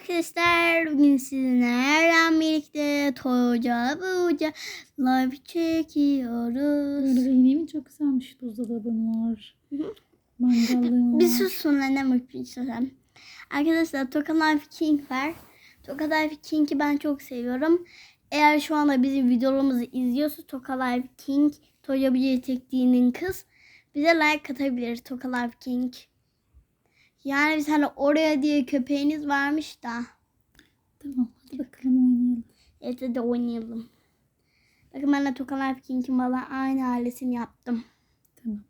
Arkadaşlar bugün sizinle birlikte Toca Buca live çekiyoruz. Böyle benim çok güzelmiş buzdolabım var. Mangalım var. Bir susun annem öpeceğim. Arkadaşlar Toka Life King var. Toka Life King'i ben çok seviyorum. Eğer şu anda bizim videolarımızı izliyorsa Toka Life King, Toca Buca çektiğinin kız bize like atabilir Toka Life King. Yani bir tane oraya diye köpeğiniz varmış da. Tamam hadi bakalım oynayalım. Evet hadi oynayalım. Bakın ben de Toka Life King'in valla aynı ailesini yaptım. Tamam.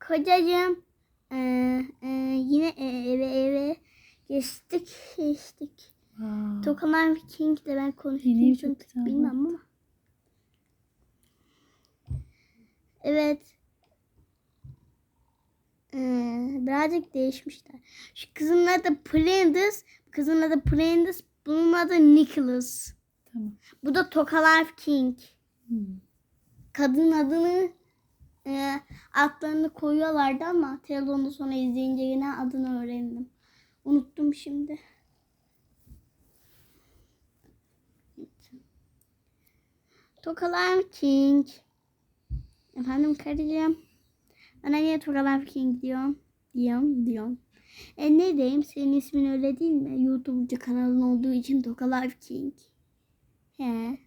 Kocacığım eee, eee, yine e- eve eve geçtik geçtik. Wow. Toka Life King de ben güzel bilmem ama. Evet. Eee, birazcık değişmişler. Şu kızın adı Prentice. Kızın adı Prentice. Bunun adı Nicholas. Tamam. Bu da Toka Life King. Hmm. kadın adını e, adlarını koyuyorlardı ama televizyonda sonra izleyince yine adını öğrendim. Unuttum şimdi. Tokalar King. Efendim karıcığım. Bana niye Tokalar King diyorum? Diyorum, diyorum. E ne diyeyim? Senin ismin öyle değil mi? YouTube'cu kanalın olduğu için Tokalar King. He.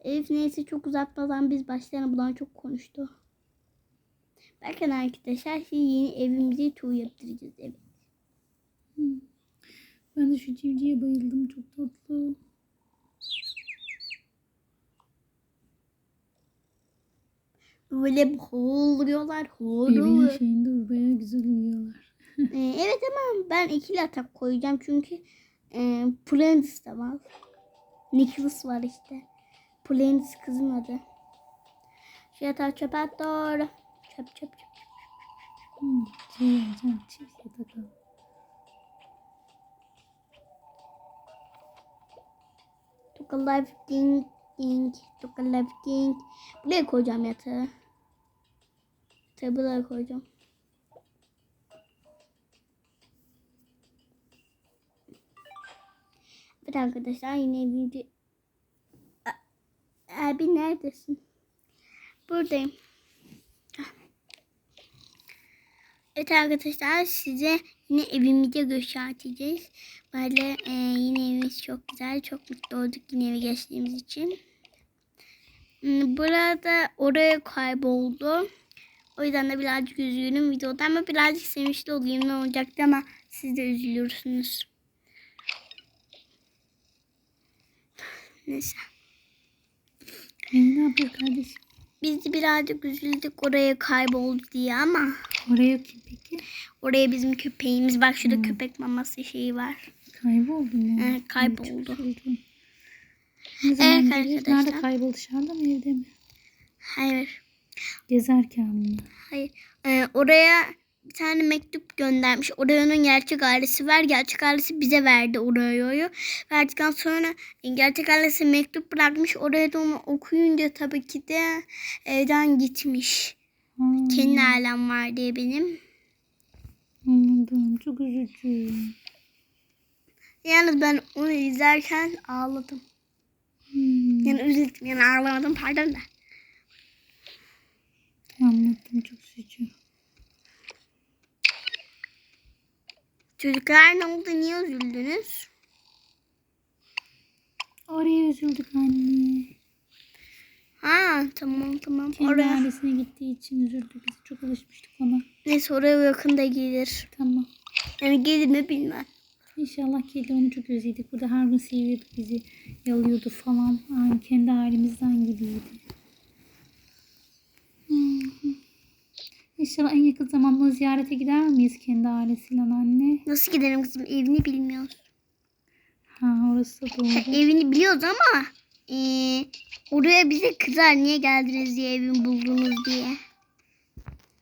Elif neyse çok uzatmadan biz başlarına bundan çok konuştu. Bakın arkadaşlar şimdi yeni evimizi tur yaptıracağız. Evet. Ben de şu civciye bayıldım. Çok tatlı. Böyle horluyorlar. Evin Horluyor. şeyinde baya güzel uyuyorlar. Ee, evet ama ben ikili atak koyacağım çünkü e, Prentice de var. Nicholas var işte. Prentice kızın adı. Şu yatağı çöpe at doğru. Çöp çöp çöp. Hmm. Şey yapacağım. Çift yatak al. Took a life king king. Took a life king. Buraya koyacağım yatağı. Buraya koyacağım. Evet arkadaşlar yine video... Abi neredesin? Buradayım. Evet arkadaşlar size yine evimizi göstereceğiz. Böyle e, yine evimiz çok güzel. Çok mutlu olduk yine eve geçtiğimiz için. Hmm, Burada oraya kayboldu. O yüzden de birazcık üzgünüm videoda ama birazcık sevinçli olayım ne olacaktı ama siz de üzülürsünüz. Neyse. Beni ne yapıyor kardeşim? Biz de birazcık üzüldük oraya kayboldu diye ama Oraya kim peki? oraya bizim köpeğimiz bak şurada Hmm. köpek maması şeyi var. Kayboldu mu? Evet, kayboldu. Ne zaman Evet arkadaşlar. Nerede kayboldu? Dışarıda mı evde mi? Hayır. Gezerken mi? Hayır. Ee, oraya bir tane mektup göndermiş. Oreo'nun gerçek ailesi var. Gerçek ailesi bize verdi Oreo'yu. Verdikten sonra gerçek ailesi mektup bırakmış. Oraya da onu okuyunca tabii ki de evden gitmiş. Hmm. Kendi ailem var diye benim. Anladım. Çok üzücü. Yalnız ben onu izlerken ağladım. Hmm. Yani üzüldüm. Yani ağlamadım pardon da. Anladım. Çok üzücü. Çocuklar ne oldu? Niye üzüldünüz? Oraya üzüldük anne. Ha tamam tamam. Kendi Oraya. ailesine gittiği için üzüldük. Biz çok alışmıştık ona. Neyse oraya yakında gelir. Tamam. Yani gelir mi bilmem. İnşallah kedi onu çok özledik. Burada her gün seviyordu bizi. Yalıyordu falan. Aynı kendi ailemizden gibiydi. Hı hı. İnşallah en yakın zamanda ziyarete gider miyiz kendi ailesiyle anne? Nasıl gidelim kızım? Evini bilmiyoruz. Ha orası da doğru. Evini biliyoruz ama eee, oraya bize kızar niye geldiniz diye evimi buldunuz diye.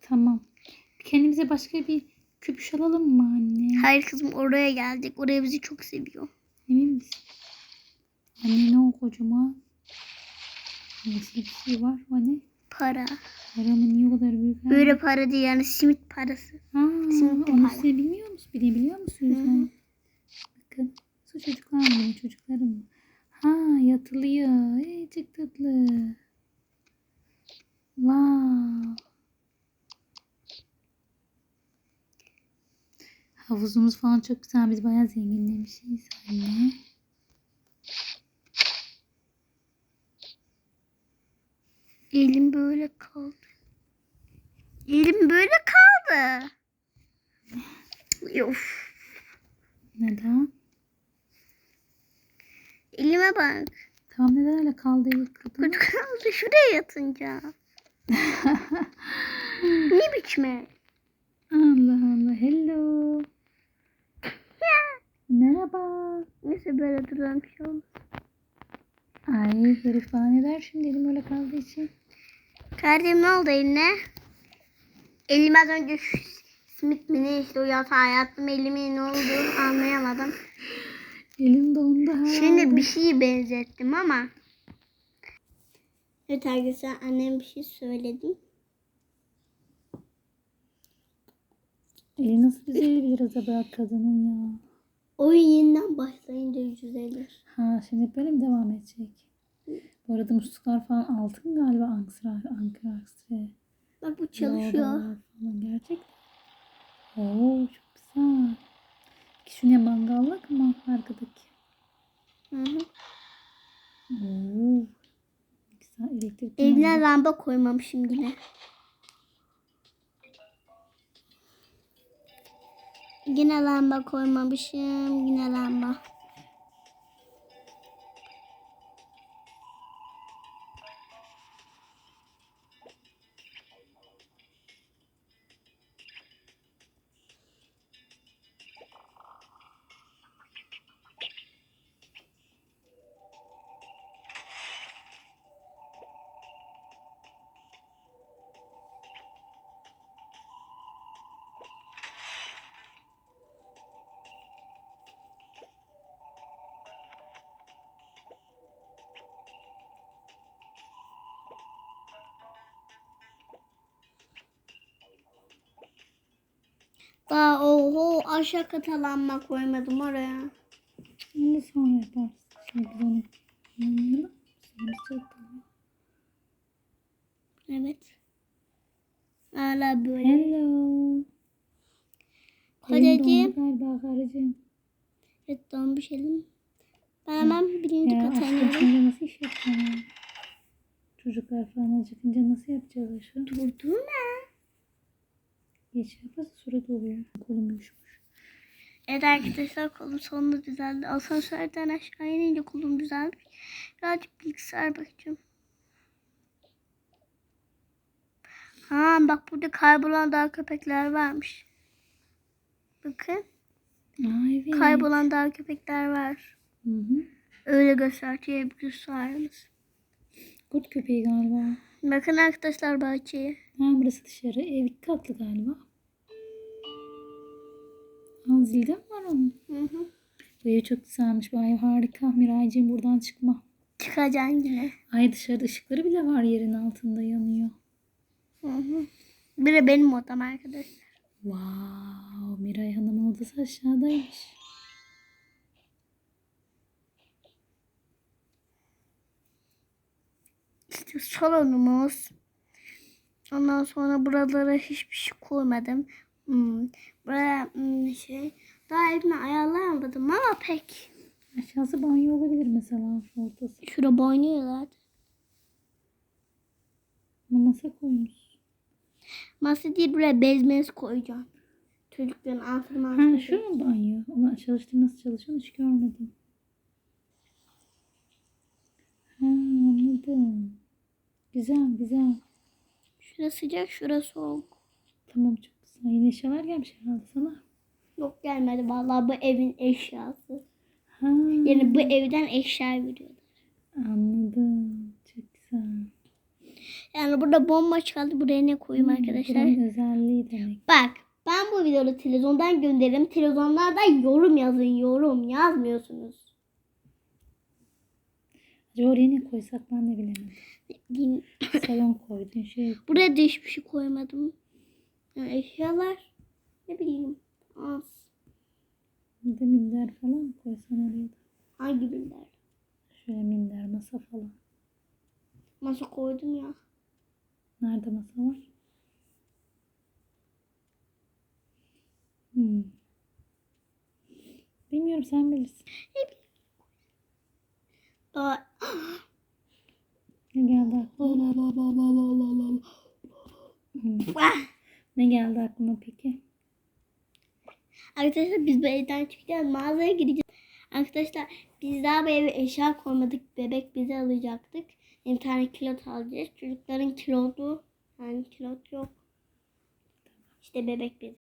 Tamam. Kendimize başka bir küpüş alalım mı anne? Hayır kızım oraya geldik. Oraya bizi çok seviyor. Emin misin? Anne ne o kocaman? Nasıl bir şey var? O ne? Para. Para mı niye o kadar büyük? ha? Böyle para değil yani simit parası. Ha, Simit onu para. size bilmiyor musun? Bilebiliyor musunuz? Hı? Bakın. Su çocuklar mı? Çocuklarım mı? Ha yatılıyor. Ey çok tatlı. Wow. Havuzumuz falan çok güzel. Biz bayağı zenginlemişiz. Anne. Elim böyle kaldı. Elim böyle kaldı. Of. Neden? Elime bak. Tamam neden öyle kaldı? Kötü kaldı şuraya yatınca. ne biçme? Allah Allah. Hello. Merhaba. Neyse böyle duran bir şey olmaz. Ay herif bana ne der şimdi elim öyle kaldığı için. Kardeşim ne oldu eline? Elim az önce şu simit mi ne işte o yatağa yattım elime ne oldu anlayamadım. Elim dondu ha. Şimdi bir şeye benzettim ama. Evet arkadaşlar annem bir şey söyledi. Eli nasıl düzelebilir acaba kadının ya? Oyun yeniden başlayınca düzelir. Ha şimdi böyle mi devam edecek? Bu arada musluklar falan altın galiba Ankara, Ankara Aksre. Bak bu çalışıyor. Falan gerçekten. Oo çok güzel. Peki şu ne mangallık mı arkadaki? Hı hı. Oo. Güzel elektrikli Evine lamba koymamışım yine. Yine lamba koymamışım. Yine lamba. Daha oho aşağı kata lamba koymadım oraya. Onu sonra yaparsın. Evet. Hala böyle. Hello. Kocacığım. Galiba karıcığım. Evet donmuş elim. Ben hemen birinci Ya kata iniyorum. nasıl iş yapacaksın ya? Çocuklar falan acıkınca nasıl yapacağız aşkım? Durdun Geç yaparsa surat oluyor. Kolum uyuşmuş. Evet arkadaşlar kolum sonunda düzeldi. Asansörden aşağı inince kolum düzeldi. Birazcık bilgisayar bakacağım. Ha bak burada kaybolan daha köpekler varmış. Bakın Aa evet. kaybolan daha köpekler var. Hı hı. Öyle göstergeyebilirsiniz. Kurt köpeği galiba. Bakın arkadaşlar bahçeye. Ha burası dışarı. Ev iki katlı galiba. Zilde mi var onun? Hı hı. Bu ev çok güzelmiş. Bu ev harika. Miraycığım buradan çıkma. Çıkacaksın yine. Ay dışarıda ışıkları bile var yerin altında yanıyor. Hı hı. Bir de benim odam arkadaşlar. Wow, Miray Hanım'ın odası aşağıdaymış. İşte salonumuz. Ondan sonra buralara hiçbir şey koymadım. Hmm. Buraya hmm, şey daha evime ayarlayamadım ama pek. Aşağısı banyo olabilir mesela şu ortası. Şurada oynuyorlar. Ama masa koymuş. Masa değil buraya bez mez koyacağım. Çocukların antrenman. Ha şu mu banyo? Ama çalıştı nasıl çalışıyor hiç görmedim. Ha anladım. Güzel güzel. Şurası sıcak şurası soğuk. Tamam çok güzel. Yeni eşyalar gelmiş herhalde sana. Yok gelmedi vallahi bu evin eşyası. Ha, Yani bu evden eşya veriyorlar. anladım. Çok güzel. Yani burada bomba çıkardı. Buraya ne koyayım arkadaşlar? Buranın özelliği demek. Bak ben bu videoyu televizyondan gönderirim. Televizyonlarda yorum yazın yorum yazmıyorsunuz. Oraya ne koysak ben de bilemedim. Salon koydun şey. Buraya da hiçbir şey koymadım. Yani eşyalar ne bileyim az. Bir de minder falan mı koysan oraya da. Hangi binder? Şöyle minder masa falan. Masa koydum ya. Nerede masa var? Hmm. Bilmiyorum sen bilirsin. Daha Ne geldi aklına? Hmm. Ne geldi aklına peki? Arkadaşlar biz bu evden çıkacağız. Mağazaya gideceğiz. Arkadaşlar biz daha bu eve eşya koymadık. Bebek bizi alacaktık. Bir tane kilot alacağız. Çocukların kilotu. Yani kilot yok. İşte bebek bezi.